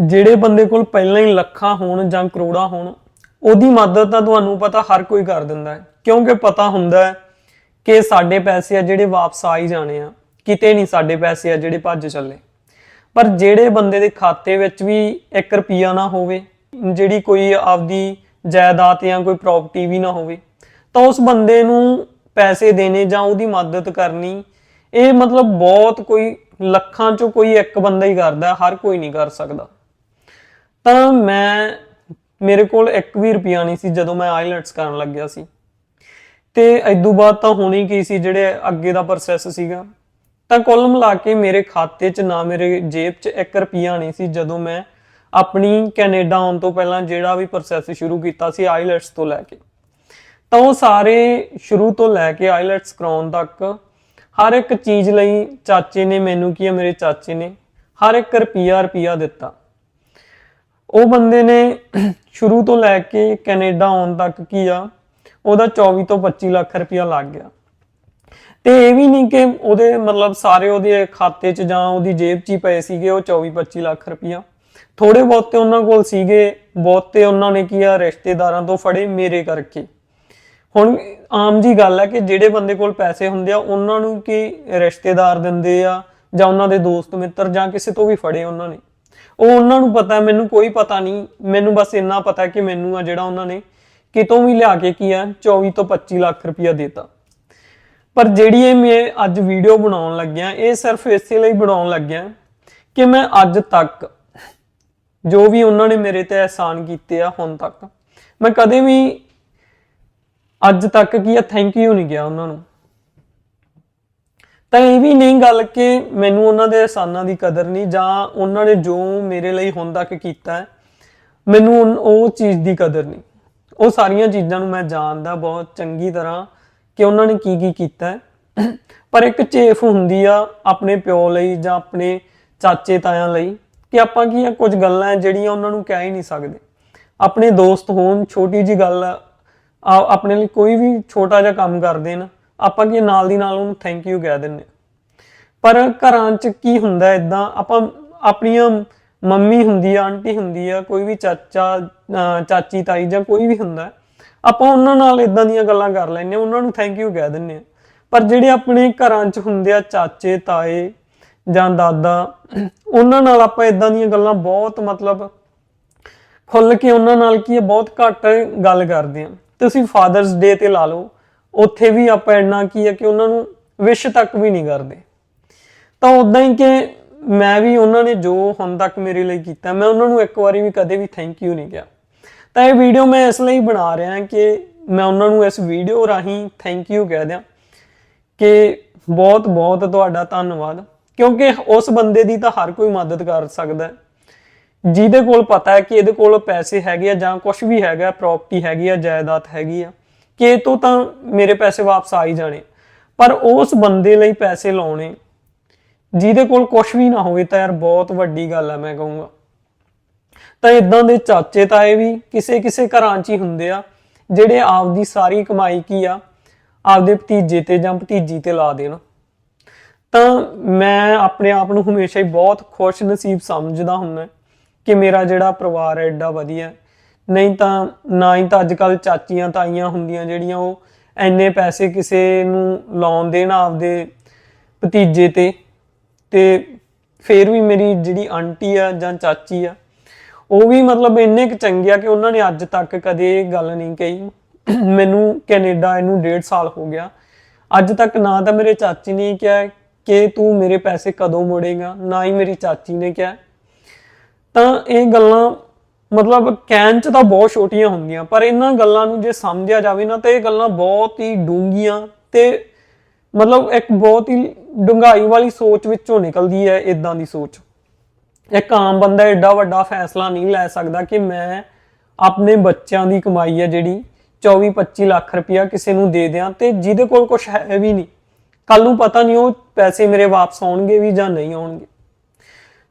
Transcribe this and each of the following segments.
ਜਿਹੜੇ ਬੰਦੇ ਕੋਲ ਪਹਿਲਾਂ ਹੀ ਲੱਖਾਂ ਹੋਣ ਜਾਂ ਕਰੋੜਾਂ ਹੋਣ, ਉਹਦੀ ਮਦਦ ਤਾਂ ਤੁਹਾਨੂੰ ਪਤਾ ਹਰ ਕੋਈ ਕਰ ਦਿੰਦਾ ਹੈ। ਕਿਉਂਕਿ ਪਤਾ ਹੁੰਦਾ ਹੈ ਕਿ ਸਾਡੇ ਪੈਸੇ ਆ ਜਿਹੜੇ ਵਾਪਸ ਆ ਹੀ ਜਾਣੇ ਆ। ਕਿਤੇ ਨਹੀਂ ਸਾਡੇ ਪੈਸੇ ਆ ਜਿਹੜੇ ਭੱਜ ਚੱਲੇ। ਪਰ ਜਿਹੜੇ ਬੰਦੇ ਦੇ ਖਾਤੇ ਵਿੱਚ ਵੀ 1 ਰੁਪਿਆ ਨਾ ਹੋਵੇ, ਜਿਹੜੀ ਕੋਈ ਆਪਦੀ ਜਾਇਦਾਦ ਜਾਂ ਕੋਈ ਪ੍ਰਾਪਰਟੀ ਵੀ ਨਾ ਹੋਵੇ, ਤਾਂ ਉਸ ਬੰਦੇ ਨੂੰ ਪੈਸੇ ਦੇਣੇ ਜਾਂ ਉਹਦੀ ਮਦਦ ਕਰਨੀ, ਇਹ ਮਤਲਬ ਬਹੁਤ ਕੋਈ ਲੱਖਾਂ ਚੋਂ ਕੋਈ ਇੱਕ ਬੰਦਾ ਹੀ ਕਰਦਾ, ਹਰ ਕੋਈ ਨਹੀਂ ਕਰ ਸਕਦਾ। ਤਾਂ ਮੈਂ, ਮੇਰੇ ਕੋਲ 1 ਵੀ ਰੁਪਿਆ ਨਹੀਂ ਸੀ ਜਦੋਂ ਮੈਂ ਆਈਲੈਟਸ ਕਰਨ ਲੱਗਿਆ ਸੀ। ਤੇ ਇਦੋਂ ਬਾਅਦ ਤਾਂ ਹੋਣੀ ਕੀ ਸੀ, ਜਿਹੜੇ ਅੱਗੇ ਦਾ ਪ੍ਰੋਸੈਸ ਸੀਗਾ। ਤਾਂ ਕੁੱਲ ਮਿਲਾ ਕੇ ਮੇਰੇ ਖਾਤੇ 'ਚ ਨਾ ਮੇਰੇ ਜੇਬ 'ਚ 1 ਰੁਪਿਆ ਨਹੀਂ ਸੀ ਜਦੋਂ ਮੈਂ ਆਪਣੀ ਕੈਨੇਡਾ ਆਉਣ ਤੋਂ ਪਹਿਲਾਂ ਜਿਹੜਾ ਵੀ ਪ੍ਰੋਸੈਸ ਸ਼ੁਰੂ ਕੀਤਾ ਸੀ ਆਈਲੈਟਸ ਤੋਂ ਲੈ ਕੇ। ਤਾਂ ਉਹ ਸਾਰੇ ਸ਼ੁਰੂ ਤੋਂ ਲੈ ਕੇ ਆਈਲੈਟਸ ਕਰਾਉਣ ਤੱਕ ਹਰ ਇੱਕ ਚੀਜ਼ ਲਈ ਚਾਚੇ ਨੇ ਮੈਨੂੰ ਕੀ ਆ, ਮੇਰੇ ਚਾਚੇ ਨੇ ਹਰ ਇੱਕ ਰੁਪਿਆ ਰੁਪਿਆ ਦਿੱਤਾ। ਉਹ ਬੰਦੇ ਨੇ ਸ਼ੁਰੂ ਤੋਂ ਲੈ ਕੇ ਕੈਨੇਡਾ ਆਉਣ ਤੱਕ ਕੀ ਆ, ਉਹਦਾ 24 ਤੋਂ 25 ਲੱਖ ਰੁਪਇਆ ਲੱਗ ਗਿਆ। ਤੇ ਇਹ ਵੀ ਨਹੀਂ ਕਿ ਉਹਦੇ ਮਤਲਬ ਸਾਰੇ ਉਹਦੇ ਖਾਤੇ 'ਚ ਜਾਂ ਉਹਦੀ ਜੇਬ 'ਚ ਹੀ ਪਏ ਸੀਗੇ ਉਹ 24 25 ਲੱਖ ਰੁਪਇਆ। ਥੋੜੇ ਬਹੁਤੇ ਉਹਨਾਂ ਕੋਲ ਸੀਗੇ, ਬਹੁਤੇ ਉਹਨਾਂ ਨੇ ਕੀ ਆ, ਰਿਸ਼ਤੇਦਾਰਾਂ ਤੋਂ ਫੜੇ ਮੇਰੇ ਕਰਕੇ। ਹੁਣ ਆਮ ਜੀ ਗੱਲ ਹੈ ਕਿ ਜਿਹੜੇ ਬੰਦੇ ਕੋਲ ਪੈਸੇ ਹੁੰਦੇ ਆ, ਉਹਨਾਂ ਨੂੰ ਕੀ ਰਿਸ਼ਤੇਦਾਰ ਦਿੰਦੇ ਆ ਜਾਂ ਉਹਨਾਂ ਦੇ ਦੋਸਤ ਮਿੱਤਰ ਜਾਂ ਕਿਸੇ ਤੋਂ ਵੀ ਫੜੇ ਉਹਨਾਂ ਨੇ। ਉਹ ਉਹਨਾਂ ਨੂੰ ਪਤਾ, ਮੈਨੂੰ ਕੋਈ ਪਤਾ ਨਹੀਂ। ਮੈਨੂੰ ਬਸ ਇੰਨਾ ਪਤਾ ਕਿ ਮੈਨੂੰ ਆ ਜਿਹੜਾ ਉਹਨਾਂ ਨੇ ਕਿਤੋਂ ਵੀ ਲਿਆ ਕੇ ਕੀ ਆ 24 ਤੋਂ 25 ਲੱਖ ਰੁਪਇਆ ਦਿੱਤਾ। ਪਰ ਜਿਹੜੀ ਇਹ ਮੈਂ ਅੱਜ ਵੀਡੀਓ ਬਣਾਉਣ ਲੱਗਿਆ, ਇਹ ਸਿਰਫ ਇਸੇ ਲਈ ਬਣਾਉਣ ਲੱਗਿਆ ਕਿ ਮੈਂ ਅੱਜ ਤੱਕ ਜੋ ਵੀ ਉਹਨਾਂ ਨੇ ਮੇਰੇ ਤੇ ਅਹਿਸਾਨ ਕੀਤੇ ਆ, ਹੁਣ ਤੱਕ, ਮੈਂ ਕਦੇ ਵੀ ਅੱਜ ਤੱਕ ਕੀ ਆ ਥੈਂਕ ਯੂ ਨਹੀਂ ਗਿਆ ਉਹਨਾਂ ਨੂੰ। ਤਾਂ ਇਹ ਵੀ ਨਹੀਂ ਗੱਲ ਕਿ ਮੈਨੂੰ ਉਹਨਾਂ ਦੇ ਅਹਿਸਾਨਾਂ ਦੀ ਕਦਰ ਨਹੀਂ ਜਾਂ ਉਹਨਾਂ ਨੇ ਜੋ ਮੇਰੇ ਲਈ ਹੁਣ ਤੱਕ ਕੀਤਾ ਮੈਨੂੰ ਉਹ ਚੀਜ਼ ਦੀ ਕਦਰ ਨਹੀਂ। ਉਹ ਸਾਰੀਆਂ ਚੀਜ਼ਾਂ ਨੂੰ ਮੈਂ ਜਾਣਦਾ ਬਹੁਤ ਚੰਗੀ ਤਰ੍ਹਾਂ ਕਿ ਉਹਨਾਂ ਨੇ ਕੀ ਕੀ ਕੀਤਾ ਪਰ ਇੱਕ ਚੇਫ ਹੁੰਦੀ ਆ ਆਪਣੇ ਪਿਓ ਲਈ ਜਾਂ ਆਪਣੇ ਚਾਚੇ ਤਾਇਆਂ ਲਈ ਕਿ ਆਪਾਂ ਕੀ ਆ, ਕੁਝ ਗੱਲਾਂ ਹੈ ਜਿਹੜੀਆਂ ਉਹਨਾਂ ਨੂੰ ਕਹਿ ਹੀ ਨਹੀਂ ਸਕਦੇ। ਆਪਣੇ ਦੋਸਤ ਹੋਣ, ਛੋਟੀ ਜੀ ਗੱਲ ਆਪਣੇ ਲਈ ਕੋਈ ਵੀ ਛੋਟਾ ਜਿਹਾ ਕੰਮ ਕਰਦੇ ਨਾ ਆਪਾਂ ਕੀ ਨਾਲ ਦੀ ਨਾਲ ਉਹਨੂੰ ਥੈਂਕ ਯੂ ਕਹਿ ਦਿੰਦੇ ਹਾਂ। ਪਰ ਘਰਾਂ 'ਚ ਕੀ ਹੁੰਦਾ ਇਦਾਂ, ਆਪਾਂ ਆਪਣੀਆਂ ਮੰਮੀ ਹੁੰਦੀ ਆ, ਆਂਟੀ ਹੁੰਦੀ ਆ, ਕੋਈ ਵੀ ਚਾਚਾ ਚਾਚੀ, ਤਾਈ ਜਾਂ ਕੋਈ ਵੀ ਹੁੰਦਾ ਆਪਾਂ ਉਹਨਾਂ ਨਾਲ ਇਦਾਂ ਦੀਆਂ ਗੱਲਾਂ ਕਰ ਲੈਂਦੇ ਹਾਂ, ਉਹਨਾਂ ਨੂੰ ਥੈਂਕ ਯੂ ਕਹਿ ਦਿੰਦੇ ਆ ਪਰ ਜਿਹੜੇ ਆਪਣੇ ਘਰਾਂ 'ਚ ਹੁੰਦੇ ਆ ਚਾਚੇ, ਤਾਏ ਜਾਂ ਦਾਦਾ, ਉਹਨਾਂ ਨਾਲ ਆਪਾਂ ਇਦਾਂ ਦੀਆਂ ਗੱਲਾਂ ਬਹੁਤ ਮਤਲਬ ਖੁੱਲ ਕੇ ਉਹਨਾਂ ਨਾਲ ਕੀ ਹੈ, ਬਹੁਤ ਘੱਟ ਗੱਲ ਕਰਦੇ ਆ ਤੁਸੀਂ ਫਾਦਰਸ ਡੇ ਤੇ ਲਾ ਲਓ ਉੱਥੇ ਵੀ ਆਪਾਂ ਇੰਨਾ ਕੀ ਹੈ ਕਿ ਉਹਨਾਂ ਨੂੰ ਵਿਸ਼ ਤੱਕ ਵੀ ਨਹੀਂ ਕਰਦੇ। ਤਾਂ ਉਦਾਂ ਹੀ ਕਿ ਮੈਂ ਵੀ ਉਹਨਾਂ ਨੇ ਜੋ ਹੁਣ ਤੱਕ ਮੇਰੇ ਲਈ ਕੀਤਾ, ਮੈਂ ਉਹਨਾਂ ਨੂੰ ਇੱਕ ਵਾਰੀ ਵੀ ਕਦੇ ਵੀ ਥੈਂਕ ਯੂ ਨਹੀਂ ਕਿਹਾ। ਤਾਂ ਇਹ ਵੀਡੀਓ ਮੈਂ ਇਸ ਲਈ ਬਣਾ ਰਿਹਾ ਕਿ ਮੈਂ ਉਹਨਾਂ ਨੂੰ ਇਸ ਵੀਡੀਓ ਰਾਹੀਂ ਥੈਂਕ ਯੂ ਕਹਿ ਦਿਆਂ ਕਿ ਬਹੁਤ ਬਹੁਤ ਤੁਹਾਡਾ ਧੰਨਵਾਦ, ਕਿਉਂਕਿ ਉਸ ਬੰਦੇ ਦੀ ਤਾਂ ਹਰ ਕੋਈ ਮਦਦ ਕਰ ਸਕਦਾ ਜਿਹਦੇ ਕੋਲ ਪਤਾ ਹੈ ਕਿ ਇਹਦੇ ਕੋਲ ਪੈਸੇ ਹੈਗੇ ਆ ਜਾਂ ਕੁਝ ਵੀ ਹੈਗਾ ਪ੍ਰਾਪਰਟੀ ਹੈਗੀ ਆ, ਜਾਇਦਾਦ ਹੈਗੀ ਆ ਕਿ ਇਹ ਤੋਂ ਤਾਂ ਮੇਰੇ ਪੈਸੇ ਵਾਪਸ ਆ ਹੀ ਜਾਣੇ। ਪਰ ਉਸ ਬੰਦੇ ਲਈ ਪੈਸੇ ਲਾਉਣੇ, ਜਿਹਦੇ ਕੋਲ ਕੁਝ ਵੀ ਨਾ ਹੋਵੇ ਤਾਂ ਯਾਰ ਬਹੁਤ ਵੱਡੀ ਗੱਲ ਹੈ ਮੈਂ ਕਹੂੰਗਾ। ਤਾਂ ਇਦਾਂ ਦੇ ਚਾਚੇ ਤਾਏ ਵੀ ਕਿਸੇ ਕਿਸੇ ਘਰਾਂ 'ਚ ਹੀ ਹੁੰਦੇ ਆ, ਜਿਹੜੇ ਆਪਦੀ ਸਾਰੀ ਕਮਾਈ ਕੀ ਆ, ਆਪਦੇ ਭਤੀਜੇ ਤੇ ਜਾਂ ਭਤੀਜੀ ਤੇ ਲਾ ਦੇਣ। ਤਾਂ ਮੈਂ ਆਪਣੇ ਆਪ ਨੂੰ ਹਮੇਸ਼ਾ ਹੀ ਬਹੁਤ ਖੁਸ਼ ਨਸੀਬ ਸਮਝਦਾ ਹੁੰਦਾ ਕਿ ਮੇਰਾ ਜਿਹੜਾ ਪਰਿਵਾਰ ਹੈ ਐਡਾ ਵਧੀਆ ਨਹੀਂ ਤਾਂ, ਨਾ ਹੀ ਤਾਂ ਅੱਜ ਕੱਲ ਚਾਚੀਆਂ, ਤਾਈਆਂ ਹੁੰਦੀਆਂ ਜਿਹੜੀਆਂ ਉਹ ਐਨੇ ਪੈਸੇ ਕਿਸੇ ਨੂੰ ਲਾਉਣ ਦੇਣ ਆਪਦੇ ਭਤੀਜੇ ਤੇ। ਤੇ ਫੇਰ ਵੀ ਮੇਰੀ ਜਿਹੜੀ ਆਂਟੀ ਆ ਜਾਂ ਚਾਚੀ ਆ, ਉਹ ਵੀ ਮਤਲਬ ਇੰਨੇ ਕੁ ਚੰਗੇ ਆ ਕਿ ਉਹਨਾਂ ਨੇ ਅੱਜ ਤੱਕ ਕਦੇ ਇਹ ਗੱਲ ਨਹੀਂ ਕਹੀ। ਮੈਨੂੰ ਕੈਨੇਡਾ ਇਹਨੂੰ 1.5 ਸਾਲ ਹੋ ਗਿਆ। ਅੱਜ ਤੱਕ ਨਾ ਤਾਂ ਮੇਰੇ ਚਾਚੀ ਨੇ ਕਿਹਾ ਕਿ ਤੂੰ ਮੇਰੇ ਪੈਸੇ ਕਦੋਂ ਮੋੜੇਗਾ, ਨਾ ਹੀ ਮੇਰੀ ਚਾਚੀ ਨੇ ਕਿਹਾ। ਤਾਂ ਇਹ ਗੱਲਾਂ ਮਤਲਬ ਕਹਿਣ ਚ ਤਾਂ ਬਹੁਤ ਛੋਟੀਆਂ ਹੁੰਦੀਆਂ, ਪਰ ਇਹਨਾਂ ਗੱਲਾਂ ਨੂੰ ਜੇ ਸਮਝਿਆ ਜਾਵੇ ਨਾ ਤਾਂ ਇਹ ਗੱਲਾਂ ਬਹੁਤ ਹੀ ਡੂੰਘੀਆਂ ਤੇ ਮਤਲਬ ਇੱਕ ਬਹੁਤ ਹੀ ਡੂੰਘਾਈ ਵਾਲੀ ਸੋਚ ਵਿੱਚੋਂ ਨਿਕਲਦੀ ਹੈ ਇਦਾਂ ਦੀ ਸੋਚ। ਇੱਕ ਆਮ ਬੰਦਾ ਐਡਾ ਵੱਡਾ ਫੈਸਲਾ ਨਹੀਂ ਲੈ ਸਕਦਾ ਕਿ ਮੈਂ ਆਪਣੇ ਬੱਚਿਆਂ ਦੀ ਕਮਾਈ ਹੈ ਜਿਹੜੀ 24 25 ਲੱਖ ਰੁਪਇਆ ਕਿਸੇ ਨੂੰ ਦੇ ਦਿਆਂ ਤੇ ਜਿਹਦੇ ਕੋਲ ਕੁਝ ਹੈ ਵੀ ਨਹੀਂ। ਕੱਲ ਨੂੰ ਪਤਾ ਨਹੀਂ ਉਹ ਪੈਸੇ ਮੇਰੇ ਵਾਪਸ ਆਉਣਗੇ ਵੀ ਜਾਂ ਨਹੀਂ ਆਉਣਗੇ।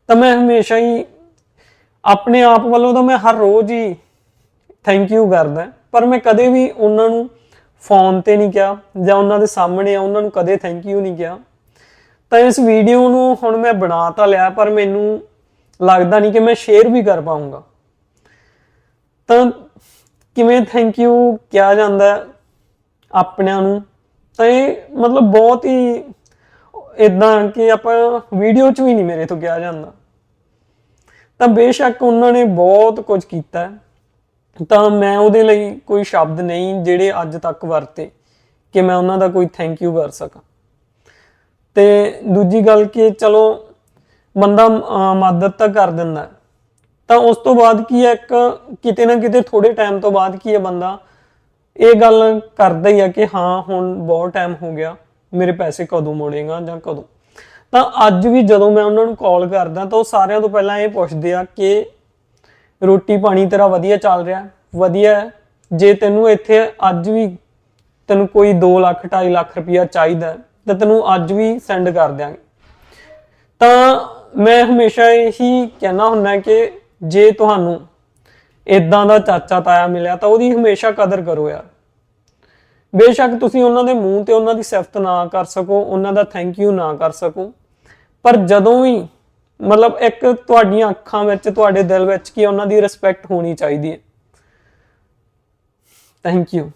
ਤਾਂ ਮੈਂ ਹਮੇਸ਼ਾ ਹੀ ਆਪਣੇ ਆਪ ਵੱਲੋਂ ਤਾਂ ਮੈਂ ਹਰ ਰੋਜ਼ ਹੀ ਥੈਂਕ ਯੂ ਕਰਦਾ ਪਰ ਮੈਂ ਕਦੇ ਵੀ ਉਹਨਾਂ ਨੂੰ ਫੋਨ ਤੇ ਨਹੀਂ ਕਿਹਾ ਜਾਂ ਉਹਨਾਂ ਦੇ ਸਾਹਮਣੇ ਆ, ਉਹਨਾਂ ਨੂੰ ਕਦੇ ਥੈਂਕ ਯੂ ਨਹੀਂ ਕਿਹਾ। ਤਾਂ ਇਸ ਵੀਡੀਓ ਨੂੰ ਹੁਣ ਮੈਂ ਬਣਾ ਤਾਂ ਲਿਆ, ਪਰ ਮੈਨੂੰ ਲੱਗਦਾ ਨਹੀਂ ਕਿ ਮੈਂ ਸ਼ੇਅਰ ਵੀ ਕਰ ਪਾਉਂਗਾ ਤਾਂ ਕਿਵੇਂ ਥੈਂਕ ਯੂ ਕਿਹਾ ਜਾਂਦਾ ਆਪਣਿਆਂ ਨੂੰ? ਤਾਂ ਇਹ ਮਤਲਬ ਬਹੁਤ ਹੀ ਇਦਾਂ ਕਿ ਆਪਾਂ ਵੀਡੀਓ 'ਚ ਵੀ ਨਹੀਂ ਮੇਰੇ ਤੋਂ ਕਿਹਾ ਜਾਂਦਾ। ਤਾਂ ਬੇਸ਼ੱਕ ਉਹਨਾਂ ਨੇ ਬਹੁਤ ਕੁਝ ਕੀਤਾ ਤਾਂ ਮੈਂ ਉਹਦੇ ਲਈ ਕੋਈ ਸ਼ਬਦ ਨਹੀਂ ਜਿਹੜੇ ਅੱਜ ਤੱਕ ਵਰਤੇ ਕਿ ਮੈਂ ਉਹਨਾਂ ਦਾ ਕੋਈ ਥੈਂਕ ਯੂ ਕਰ ਸਕਾਂ। ਤੇ ਦੂਜੀ ਗੱਲ ਕਿ ਚਲੋ ਬੰਦਾ ਮਦਦ ਤਾਂ ਕਰ ਦਿੰਦਾ ਤਾਂ ਉਸ ਤੋਂ ਬਾਅਦ ਕੀ ਹੈ, ਇੱਕ ਕਿਤੇ ਨਾ ਕਿਤੇ ਥੋੜੇ ਟਾਈਮ ਤੋਂ ਬਾਅਦ ਕੀ ਹੈ ਬੰਦਾ, ਇਹ ਗੱਲ ਕਰਦਾ ਹੀ ਆ ਕਿ ਹਾਂ, ਹੁਣ ਬਹੁਤ ਟਾਈਮ ਹੋ ਗਿਆ, ਮੇਰੇ ਪੈਸੇ ਕਦੋਂ ਮੋੜੇਗਾ ਜਾਂ ਕਦੋਂ। ਤਾਂ ਅੱਜ ਵੀ ਜਦੋਂ ਮੈਂ ਉਹਨਾਂ ਨੂੰ ਕਾਲ ਕਰਦਾ ਤਾਂ ਉਹ ਸਾਰਿਆਂ ਤੋਂ ਪਹਿਲਾਂ ਇਹ ਪੁੱਛਦੇ ਆ ਕਿ ਰੋਟੀ ਪਾਣੀ ਤੇਰਾ ਵਧੀਆ ਚੱਲ ਰਿਹਾ? ਵਧੀਆ ਹੈ। ਜੇ ਤੈਨੂੰ ਇੱਥੇ ਅੱਜ ਵੀ ਤੈਨੂੰ ਕੋਈ 2 ਲੱਖ 2.5 ਲੱਖ ਰੁਪਇਆ ਚਾਹੀਦਾ ਤਾਂ ਤੈਨੂੰ ਅੱਜ ਵੀ ਸੈਂਡ ਕਰ ਦਿਆਂਗੇ। ਤਾਂ ਮੈਂ ਹਮੇਸ਼ਾ ਇਹੀ ਕਹਿਣਾ ਹੁੰਦਾ ਕਿ ਜੇ ਤੁਹਾਨੂੰ ਇਦਾਂ ਦਾ ਚਾਚਾ ਤਾਇਆ ਮਿਲਿਆ ਤਾਂ ਉਹਦੀ ਹਮੇਸ਼ਾ ਕਦਰ ਕਰੋ ਯਾਰ। ਬੇਸ਼ੱਕ ਤੁਸੀਂ ਉਹਨਾਂ ਦੇ ਮੂੰਹ ਤੇ ਉਹਨਾਂ ਦੀ ਸਿਫਤ ਨਾ ਕਰ ਸਕੋ, ਉਹਨਾਂ ਦਾ ਥੈਂਕ ਯੂ ਨਾ ਕਰ ਸਕੋ। ਪਰ ਜਦੋਂ ਵੀ, ਮਤਲਬ ਇੱਕ ਤੁਹਾਡੀਆਂ ਅੱਖਾਂ ਵਿੱਚ, ਤੁਹਾਡੇ ਦਿਲ ਵਿੱਚ ਕਿ ਉਹਨਾਂ ਦੀ ਰਿਸਪੈਕਟ ਹੋਣੀ ਚਾਹੀਦੀ ਹੈ? Thank you